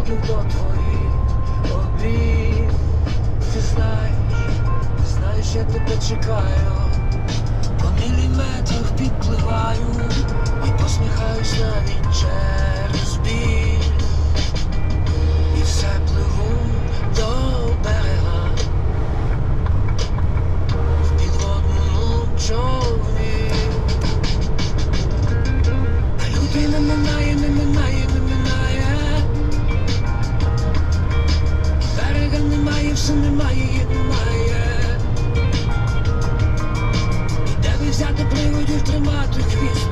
кроків до твоїх обід. Ти знаєш, знаєш, я тебе чекаю. По міліметрах підпливаю більше немає, їх немає. І де взяти приводів тримати хвіст.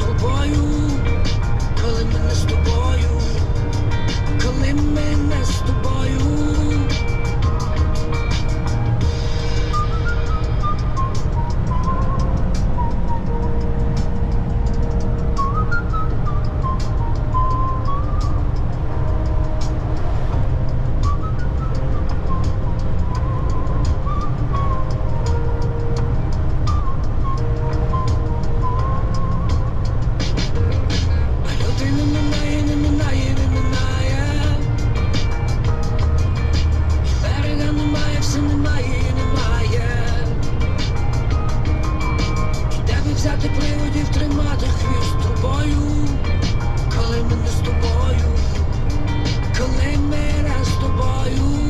взяти приводів, тримати хвіст трубою, коли ми не з тобою, коли ми раз з тобою,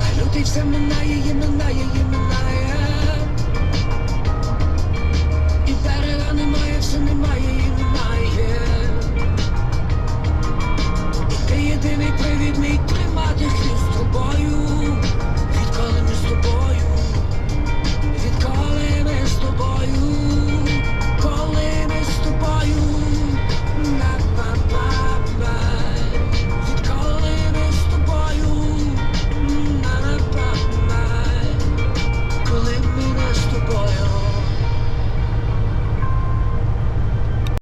а люди все минає, і минає, і минає.